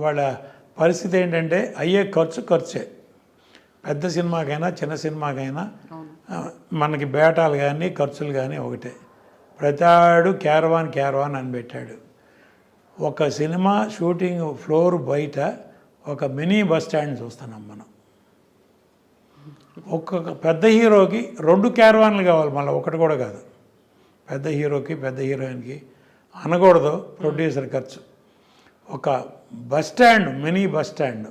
వాళ్ళ పరిస్థితి ఏంటంటే అయ్యే ఖర్చు ఖర్చే. పెద్ద సినిమాకైనా చిన్న సినిమాకైనా మనకి బేటాలు కానీ ఖర్చులు కానీ ఒకటే. ప్రతాడు క్యారవాన్ క్యారవాన్ అని పెట్టాడు. ఒక సినిమా షూటింగ్ ఫ్లోర్ బయట ఒక మినీ బస్ స్టాండ్ చూస్తున్నాం మనం. ఒక్కొక్క పెద్ద హీరోకి రెండు క్యారవాన్లు కావాలి మళ్ళీ ఒకటి కూడా కాదు. పెద్ద హీరోకి పెద్ద హీరోయిన్కి అనకూడదు ప్రొడ్యూసర్ ఖర్చు. ఒక bus stand mini bus stand.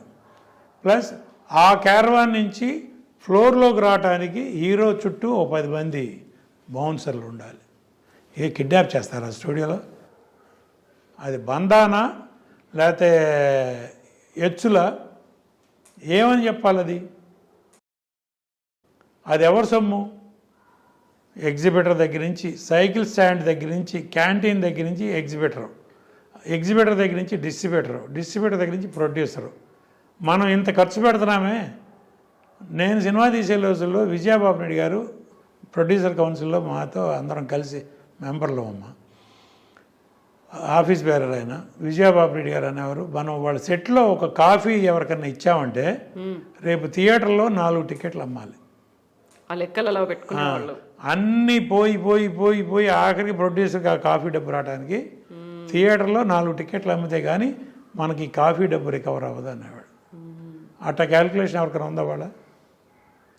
Plus ఆ క్యారవాన్ నుంచి ఫ్లోర్లోకి రావడానికి హీరో చుట్టూ ఓ పది మంది బౌన్సర్లు ఉండాలి. ఏ కిడ్నాప్ చేస్తారా స్టూడియోలో? అది బందానా లేకపోతే ఎచ్చుల? ఏమని చెప్పాలి అది అది ఎవరి సొమ్ము? ఎగ్జిబిటర్ దగ్గర నుంచి సైకిల్ స్టాండ్ దగ్గర నుంచి క్యాంటీన్ దగ్గర నుంచి ఎగ్జిబిటర్. ఎగ్జిబిటర్ దగ్గర నుంచి డిస్ట్రిబ్యూటర్ డిస్ట్రిబ్యూటర్ దగ్గర నుంచి ప్రొడ్యూసరు. మనం ఇంత ఖర్చు పెడుతున్నామే. నేను సినిమా తీసే రోజుల్లో విజయబాబు నాయుడు గారు ప్రొడ్యూసర్ కౌన్సిల్లో మాతో అందరం కలిసి మెంబర్లు అమ్మ. ఆఫీస్ బేరర్ ఆయన విజయబాబు రెడ్డి గారు అనేవారు మనం వాళ్ళ సెట్లో ఒక కాఫీ ఎవరికన్నా ఇచ్చామంటే రేపు థియేటర్లో నాలుగు టికెట్లు అమ్మాలి. ఆ లెక్కలు అలా పెట్టుకునే వాళ్ళు. అన్నీ పోయి పోయి పోయి పోయి ఆఖరికి ప్రొడ్యూసర్కి ఆ కాఫీ డబ్బు రావడానికి థియేటర్లో నాలుగు టికెట్లు అమ్మితే కానీ మనకి కాఫీ డబ్బు రికవర్ అవ్వదు అనేవాడు అట్లా క్యాలిక్యులేషన్ ఎవరికైనా ఉందా వాళ్ళ?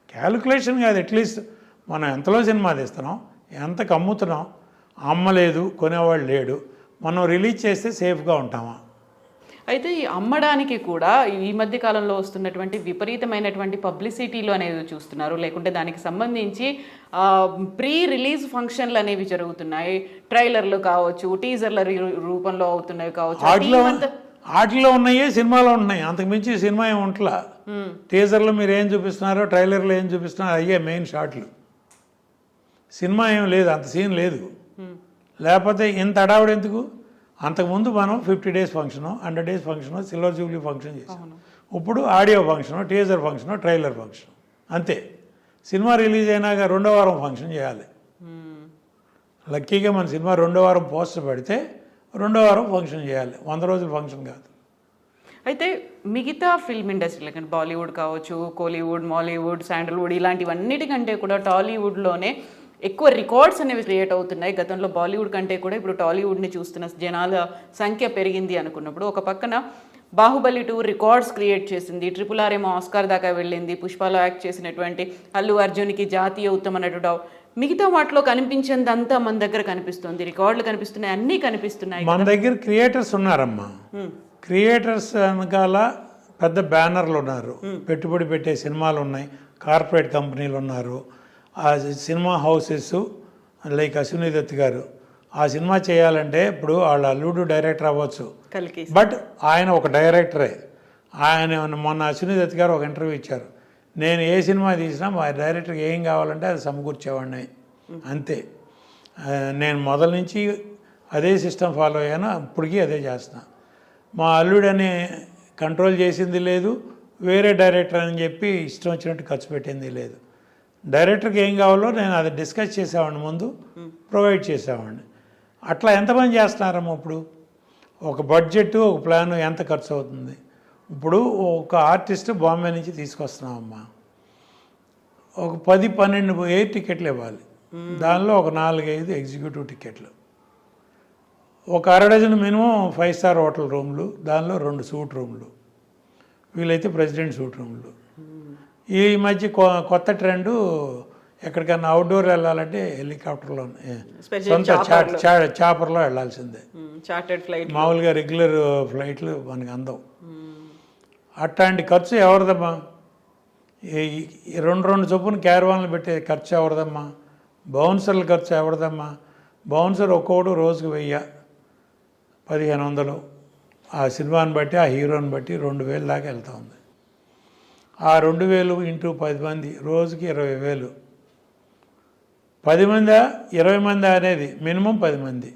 క్యాలిక్యులేషన్ కాదు అట్లీస్ట్ మనం ఎంతలో సినిమా తీస్తున్నాం ఎంతకు అమ్ముతున్నాం అమ్మలేదు కొనేవాళ్ళు లేడు మనం రిలీజ్ చేస్తే సేఫ్గా ఉంటామా? అయితే ఈ అమ్మడానికి కూడా ఈ మధ్య కాలంలో వస్తున్నటువంటి విపరీతమైనటువంటి పబ్లిసిటీలు అనేది చూస్తున్నారు. లేకుంటే దానికి సంబంధించి ప్రీ రిలీజ్ ఫంక్షన్లు అనేవి జరుగుతున్నాయి. ట్రైలర్లు కావచ్చు టీజర్ల రూపంలో అవుతున్నవి కావచ్చు. వాటిలో ఉన్నాయే సినిమాలో ఉంటున్నాయి అంతకు మించి సినిమా ఏమి ఉంటలా. టీజర్లో మీరు ఏం చూపిస్తున్నారో ట్రైలర్లో ఏం చూపిస్తున్నారో అయ్యే మెయిన్ షాట్లు. సినిమా ఏం లేదు అంత సీన్ లేదు. లేకపోతే ఇంత అడావుడు ఎందుకు అంతకుముందు మనం fifty days function hundred days function silver jubilee function చేసాం ఇప్పుడు audio function teaser function trailer function. అంతే. సినిమా రిలీజ్ అయినాక రెండో వారం ఫంక్షన్ చేయాలి. లక్కీగా మన సినిమా రెండో వారం పోస్టర్ పెడితే రెండో వారం ఫంక్షన్ చేయాలి. వంద రోజుల ఫంక్షన్ కాదు. అయితే మిగతా ఫిల్మ్ ఇండస్ట్రీ లైక్ బాలీవుడ్ కావచ్చు కోలీవుడ్ మాలీవుడ్ శాండల్వుడ్ ఇలాంటివన్నిటికంటే కూడా టాలీవుడ్లోనే ఎక్కువ రికార్డ్స్ అనేవి క్రియేట్ అవుతున్నాయి. గతంలో బాలీవుడ్ కంటే కూడా ఇప్పుడు టాలీవుడ్ని చూస్తున్న జనాల సంఖ్య పెరిగింది అనుకున్నప్పుడు ఒక పక్కన బాహుబలి టూ రికార్డ్స్ క్రియేట్ చేసింది. ట్రిపుల్ ఆర్ ఏమో ఆస్కార్ దాకా వెళ్ళింది. పుష్పలో యాక్ట్ చేసినటువంటి అల్లు అర్జున్కి జాతీయ ఉత్తమ నటుడు మిగతా వాటిలో కనిపించిందంతా మన దగ్గర కనిపిస్తుంది. రికార్డులు కనిపిస్తున్నాయి. అన్నీ కనిపిస్తున్నాయి మన దగ్గర క్రియేటర్స్ ఉన్నారమ్మా. క్రియేటర్స్ వెనకాల పెద్ద బ్యానర్లు ఉన్నారు. పెట్టుబడి పెట్టే సినిమాలు ఉన్నాయి. కార్పొరేట్ కంపెనీలు ఉన్నారు. ఆ cinema houses like Ashwini Dutt garu ఆ సినిమా చేయాలంటే ఇప్పుడు వాళ్ళ అల్లుడు డైరెక్టర్ అవ్వచ్చు. బట్ ఆయన ఒక డైరెక్టరే. ఆయన మొన్న అశ్విని దత్ గారు ఒక ఇంటర్వ్యూ ఇచ్చారు. నేను ఏ సినిమా తీసినా మా డైరెక్టర్కి ఏం కావాలంటే అది సమకూర్చేవాడిని. అంతే. నేను మొదల నుంచి అదే సిస్టమ్ ఫాలో అయ్యాను. ఇప్పటికీ అదే చేస్తున్నా మా అల్లుడని కంట్రోల్ చేసింది లేదు. వేరే డైరెక్టర్ అని చెప్పి ఇష్టం వచ్చినట్టు ఖర్చు పెట్టింది లేదు. డైరెక్టర్కి ఏం కావాలో నేను అది డిస్కస్ చేసేవాడిని ముందు ప్రొవైడ్ చేసేవాడిని. అట్లా ఎంతమంది చేస్తున్నారమ్మా ఇప్పుడు? ఒక బడ్జెట్ ఒక ప్లాన్ ఎంత ఖర్చు అవుతుంది ఇప్పుడు ఒక ఆర్టిస్ట్ బాంబే నుంచి తీసుకొస్తున్నామమ్మా ఒక పది పన్నెండు ఎయిర్ టికెట్లు ఇవ్వాలి. దానిలో ఒక నాలుగైదు ఎగ్జిక్యూటివ్ టికెట్లు. ఒక అర dozen minimum five star hotel రూమ్లు దానిలో రెండు సూట్ రూమ్లు. వీలైతే ప్రెసిడెంట్ సూట్ రూమ్లు. ఈ మధ్య కొ- కొత్త ట్రెండ్ ఎక్కడికన్నా అవుట్డోర్ వెళ్ళాలంటే హెలికాప్టర్లో సొంత చాపర్లో. వెళ్ళాల్సిందే. చార్టెడ్ ఫ్లైట్ మామూలుగా రెగ్యులర్ ఫ్లైట్లు మనకి అందవు అట్లాంటి ఖర్చు ఎవరిదమ్మా? ఈ రెండు రెండు చొప్పున క్యారవాన్లు పెట్టే ఖర్చు ఎవరిదమ్మా? బౌన్సర్ల ఖర్చు ఎవరిదమ్మా? బౌన్సర్ ఒక్కోడు రోజుకు వెయ్యి పదిహేను వందలు. ఆ సినిమాని బట్టి ఆ హీరోని బట్టి రెండు వేలు దాకా వెళ్తా ఉంది. ఆ రెండు వేలు ఇంటూ పది మంది రోజుకి ఇరవై వేలు. పది మందా ఇరవై మంది అనేది మినిమం పది మంది.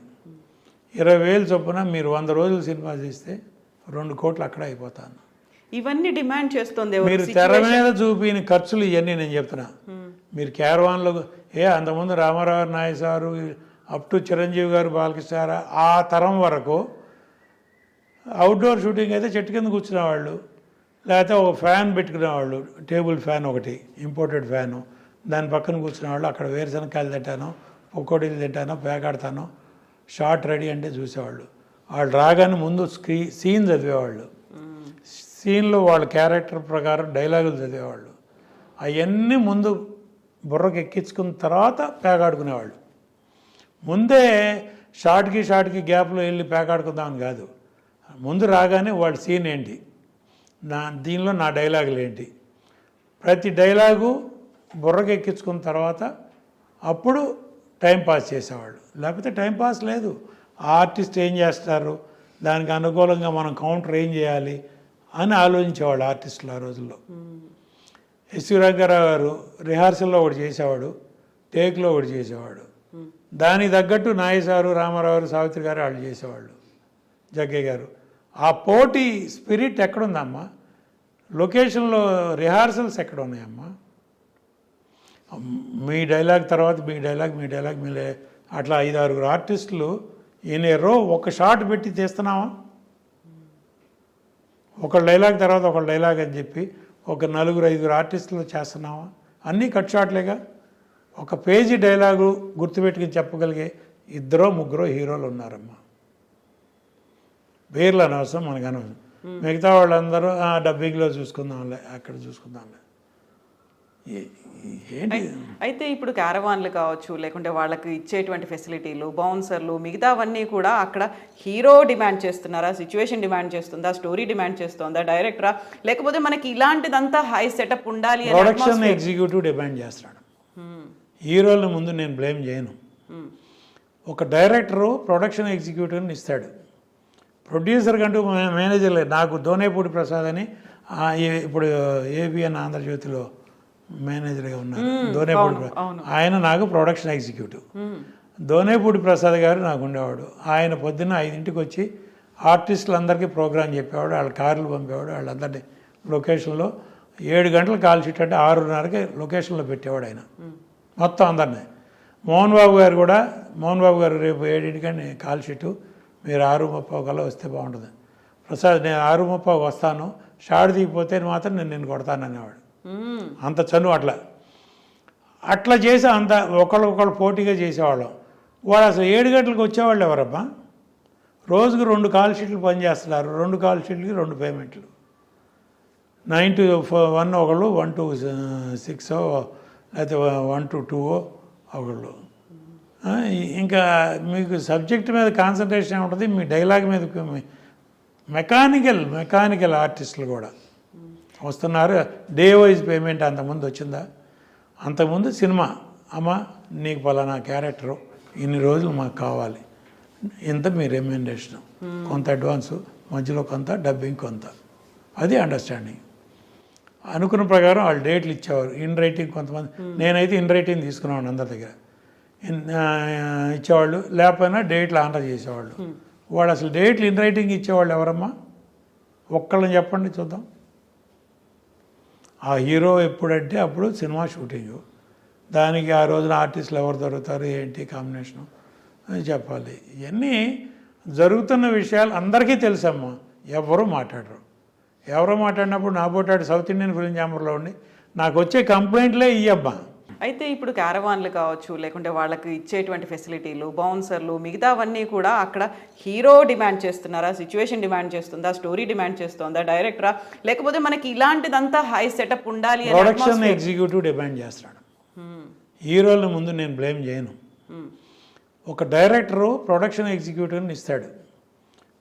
ఇరవై వేలు చొప్పున మీరు వంద రోజులు సినిమా తీస్తే రెండు కోట్లు అక్కడ అయిపోతాను. ఇవన్నీ డిమాండ్ చేస్తుంది? మీరు తెర మీద చూపిన ఖర్చులు ఇవన్నీ నేను చెప్తున్నా. మీరు క్యారవాన్లో ఏ అంతకుముందు రామారావు నాయ సారు అప్ టు చిరంజీవి గారు బాలకృష్ణ గారు ఆ తరం వరకు అవుట్డోర్ షూటింగ్ అయితే చెట్టు కింద కూర్చునేవాళ్ళు. లేకపోతే ఒక ఫ్యాన్ పెట్టుకునేవాళ్ళు టేబుల్ ఫ్యాన్ ఒకటి ఇంపోర్టెడ్ ఫ్యాను దాని పక్కన కూర్చునేవాళ్ళు అక్కడ వేరుశనకాయలు తింటాను పకోడీలు తింటాను పేకాడతాను షార్ట్ రెడీ అంటే చూసేవాళ్ళు. వాళ్ళు రాగానే ముందు స్క్రీ సీన్ చదివేవాళ్ళు. సీన్లో వాళ్ళ క్యారెక్టర్ ప్రకారం డైలాగులు చదివేవాళ్ళు. అవన్నీ ముందు బుర్రకు ఎక్కించుకున్న తర్వాత పేకాడుకునేవాళ్ళు. ముందే షార్ట్కి షార్ట్కి గ్యాప్లో వెళ్ళి పేకాడుకుందామని కాదు. ముందు రాగానే వాళ్ళ సీన్ ఏంటి? నా దీనిలో నా డైలాగులు ఏంటి? ప్రతి డైలాగు బుర్రకు ఎక్కించుకున్న తర్వాత అప్పుడు టైం పాస్ చేసేవాళ్ళు. లేకపోతే టైం పాస్ లేదు. ఆ ఆర్టిస్ట్ ఏం చేస్తారు? దానికి అనుకూలంగా మనం కౌంటర్ ఏం చేయాలి? అని ఆలోచించేవాళ్ళు ఆర్టిస్టులు ఆ రోజుల్లో. ఎస్వి రంగారావు గారు రిహార్సల్లో ఒకటి చేసేవాడు. టేక్లో ఒకటి చేసేవాడు. దానికి తగ్గట్టు నాయసారు రామారావు గారు సావిత్రి గారు వాళ్ళు చేసేవాళ్ళు. జగ్గయ్య గారు. ఆ పోటీ స్పిరిట్ ఎక్కడుందమ్మా? లొకేషన్లో రిహార్సల్స్ ఎక్కడ ఉన్నాయమ్మా మీ డైలాగ్ తర్వాత మీ డైలాగ్ మీ డైలాగ్ మీ అట్లా ఐదు ఆరుగురు ఆర్టిస్టులు ఈయన రో ఒక షాట్ పెట్టి తీస్తున్నావా? ఒక డైలాగ్ తర్వాత ఒక డైలాగ్ అని చెప్పి ఒక నలుగురు ఐదుగురు ఆర్టిస్టులు చేస్తున్నావా? అన్నీ కట్ షాట్లేగా? ఒక పేజీ డైలాగు గుర్తుపెట్టుకుని చెప్పగలిగే ఇద్దరో ముగ్గురో హీరోలు ఉన్నారమ్మా. పేర్లు అనవసరం మనకు అనవసరం. మిగతా వాళ్ళందరూ "ఆ, డబ్బింగ్లో చూసుకుందాంలే అక్కడ చూసుకుందాంలే. ఏంటి? అయితే ఇప్పుడు క్యారవాన్లు కావచ్చు లేకుంటే వాళ్ళకి ఇచ్చేటువంటి ఫెసిలిటీలు బౌన్సర్లు మిగతావన్నీ కూడా అక్కడ హీరో డిమాండ్ చేస్తున్నారా సిచ్యువేషన్ డిమాండ్ చేస్తుందా స్టోరీ డిమాండ్ చేస్తుందా డైరెక్టరా? లేకపోతే మనకి ఇలాంటిదంతా హై సెటప్ ఉండాలి ప్రొడక్షన్ ఎగ్జిక్యూటివ్ డిమాండ్ చేస్తున్నాడు. హీరోల ముందు నేను బ్లేమ్ చేయను. ఒక డైరెక్టరు ప్రొడక్షన్ ఎగ్జిక్యూటివ్ని ఇస్తాడు. ప్రొడ్యూసర్ కంటూ మేనేజర్ లేదు నాకు దోనేపూడి ప్రసాద్ అని ఇప్పుడు ఏబిఎన్ ఆంధ్రజ్యోతిలో మేనేజర్గా ఉన్నారు. దోనేపూడి అవును. ఆయన నాకు ప్రొడక్షన్ ఎగ్జిక్యూటివ్. దోనేపూడి ప్రసాద్ గారు నాకు ఉండేవాడు. ఆయన పొద్దున్న ఐదింటికి వచ్చి ఆర్టిస్టులందరికీ ప్రోగ్రాం చెప్పేవాడు. వాళ్ళ కార్లు పంపేవాడు. వాళ్ళందరినీ లొకేషన్లో ఏడు గంటలు కాల్ షీట్ అంటే ఆరున్నరకి లొకేషన్లో పెట్టేవాడు ఆయన. మొత్తం అందరినీ. మోహన్ బాబు గారు కూడా మోహన్ బాబు గారు రేపు ఏడింటికని కాల్ షీటు. మీరు ఆరు ముప్పై కల్లా వస్తే బాగుంటుంది. ప్రసాద్ నేను ఆరు ముప్పై వస్తాను. షాడ్ దిగిపోతే మాత్రం నేను నేను కొడతాను అనేవాడు. అంత చనువు అట్లా. అట్లా చేసి అంత ఒకళ్ళు ఒకళ్ళు పోటీగా చేసేవాళ్ళం. వాడు అసలు ఏడు గంటలకు వచ్చేవాళ్ళు ఎవరమ్మా రోజుకు రెండు కాల్ షీట్లు పనిచేస్తున్నారు. రెండు కాల్ షీట్లకి రెండు పేమెంట్లు. నైన్ టు వన్ ఒకళ్ళు వన్ టు సిక్స్ లేకపోతే వన్ టు టూ ఒకళ్ళు. ఇంకా మీకు సబ్జెక్ట్ మీద కాన్సన్ట్రేషన్ ఉంటుంది మీ డైలాగ్ మీద మెకానికల్ మెకానికల్ ఆర్టిస్టులు కూడా. వస్తున్నారు. డే వైజ్ పేమెంట్ అంతకుముందు వచ్చిందా? అంతకుముందు సినిమా. అమ్మ నీకు పలానా క్యారెక్టరు. ఇన్ని రోజులు మాకు కావాలి. ఇంత మీ రెమ్యూనరేషన్ కొంత అడ్వాన్సు మధ్యలో కొంత డబ్బింగ్ కొంత. అది అండర్స్టాండింగ్. అనుకున్న ప్రకారం వాళ్ళు డేట్లు ఇచ్చేవారు. ఇన్ రైటింగ్ కొంతమంది. నేనైతే ఇన్ రైటింగ్ తీసుకున్నాను అందరి దగ్గర. ఇచ్చేవాళ్ళు. లేకపోయినా డేట్లు ఆర్డర్ చేసేవాళ్ళు. వాళ్ళు అసలు డేట్లు ఇన్ రైటింగ్ ఇచ్చేవాళ్ళు ఎవరమ్మా? ఒక్కళ్ళని చెప్పండి చూద్దాం. ఆ హీరో ఎప్పుడంటే అప్పుడు సినిమా షూటింగ్. దానికి ఆ రోజున ఆర్టిస్టులు ఎవరు దొరుకుతారు ఏంటి కాంబినేషను అని చెప్పాలి. ఇవన్నీ జరుగుతున్న విషయాలు అందరికీ తెలుసమ్మా. ఎవరు మాట్లాడరు. ఎవరో మాట్లాడినప్పుడు నా పోటాడు సౌత్ ఇండియన్ ఫిలిం ఛాంబర్లో ఉండి నాకు వచ్చే కంప్లైంట్లే ఇయ్యబ్బా. అయితే ఇప్పుడు క్యారవాన్లు కావచ్చు లేకుంటే వాళ్ళకి ఇచ్చేటువంటి ఫెసిలిటీలు బౌన్సర్లు మిగతావన్నీ కూడా అక్కడ హీరో డిమాండ్ చేస్తున్నారా సిచ్యువేషన్ డిమాండ్ చేస్తుందా స్టోరీ డిమాండ్ చేస్తుందా డైరెక్టరా? లేకపోతే మనకి ఇలాంటిదంతా హై సెటప్ ఉండాలి అని ప్రొడక్షన్ ఎగ్జిక్యూటివ్ డిమాండ్ చేస్తున్నాడు. Hmm. హీరోల ముందు నేను బ్లేమ్ చేయను. ఒక డైరెక్టరు ప్రొడక్షన్ ఎగ్జిక్యూటివ్ని ఇస్తాడు.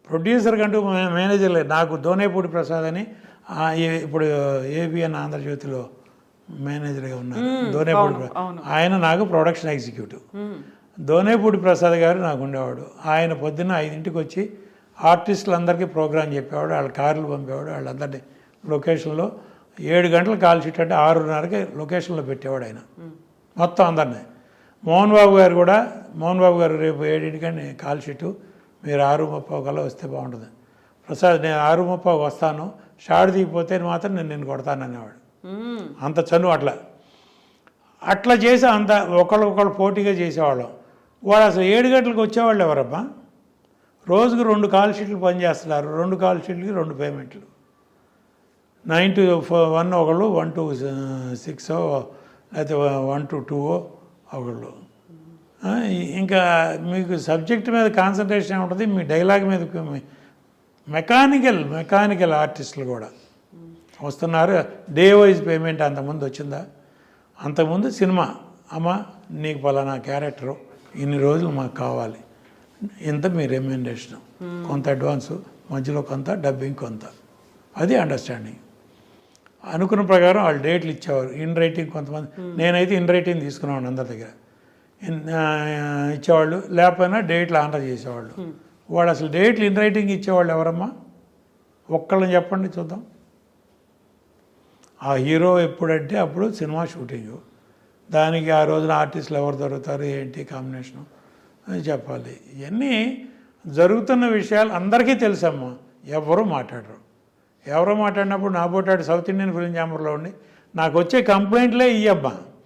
ప్రొడ్యూసర్ కంటూ మేనేజర్ లేదు నాకు దోనేపూడి ప్రసాద్ అని ఇప్పుడు ఏబిఎన్ ఆంధ్రజ్యోతిలో మేనేజర్గా ఉన్నారు. దోనేపూడి. ఆయన నాకు ప్రొడక్షన్ ఎగ్జిక్యూటివ్. దోనేపూడి ప్రసాద్ గారు నాకు ఉండేవాడు. ఆయన పొద్దున్న ఐదింటికి వచ్చి ఆర్టిస్టులందరికీ ప్రోగ్రాం చెప్పేవాడు వాళ్ళ కార్లు పంపేవాడు వాళ్ళందరినీ లొకేషన్లో ఏడు గంటలు కాల్ షీట్ అంటే ఆరున్నరకి లొకేషన్లో పెట్టేవాడు ఆయన. మొత్తం అందరినీ. మోహన్ బాబు గారు కూడా మోహన్ బాబు గారు రేపు ఏడింటికని కాల్ షీటు మీరు ఆరు ముప్పై కల్లా వస్తే బాగుంటుంది. ప్రసాద్ నేను ఆరు ముప్పై వస్తాను షాడ్ దిగిపోతే మాత్రం నేను నేను కొడతాను అనేవాడు. అంత చనువు అట్లా. అట్లా చేసి అంత ఒకళ్ళు ఒకళ్ళు పోటీగా చేసేవాళ్ళం. వాళ్ళు అసలు ఏడు గంటలకు వచ్చేవాళ్ళు ఎవరమ్మా రోజుకు రెండు కాల్ షీట్లు పనిచేస్తున్నారు. రెండు కాల్ షీట్లకి రెండు పేమెంట్లు. నైన్ టు వన్ ఒకళ్ళు వన్ టు సిక్స్ లేకపోతే వన్ టు టూ ఒకళ్ళు. ఇంకా మీకు సబ్జెక్ట్ మీద కాన్సన్ట్రేషన్ ఉంటుంది మీ డైలాగ్ మీద మెకానికల్ మెకానికల్ ఆర్టిస్టులు కూడా. వస్తున్నారు. డే వైజ్ పేమెంట్ అంతకుముందు వచ్చిందా? అంతకుముందు సినిమా. అమ్మ నీకు పలానా క్యారెక్టరు. ఇన్ని రోజులు మాకు కావాలి. ఇంత మీ రెమ్యూనరేషన్ కొంత అడ్వాన్సు మధ్యలో కొంత డబ్బింగ్ కొంత. అది అండర్స్టాండింగ్ అనుకున్న ప్రకారం వాళ్ళు డేట్లు ఇచ్చేవారు. ఇన్ రైటింగ్ కొంతమంది. నేనైతే ఇన్ రైటింగ్ తీసుకున్నాను అందరి దగ్గర. ఇచ్చేవాళ్ళు. లేకపోయినా డేట్లు ఆనర్ చేసేవాళ్ళు. వాడు అసలు డేట్లు ఇన్ రైటింగ్ ఇచ్చేవాళ్ళు ఎవరమ్మా? ఒక్కళ్ళని చెప్పండి చూద్దాం. ఆ హీరో ఎప్పుడంటే అప్పుడు సినిమా షూటింగ్. దానికి ఆ రోజున ఆర్టిస్టులు ఎవరు దొరుకుతారు ఏంటి కాంబినేషను అని చెప్పాలి. ఇవన్నీ జరుగుతున్న విషయాలు అందరికీ తెలుసమ్మా. ఎవరు మాట్లాడరు. ఎవరు మాట్లాడినప్పుడు నా పోటాడు సౌత్ ఇండియన్ ఫిలిం ఛాంబర్లో ఉండి నాకు వచ్చే కంప్లైంట్లే ఇయ్యబ్బా.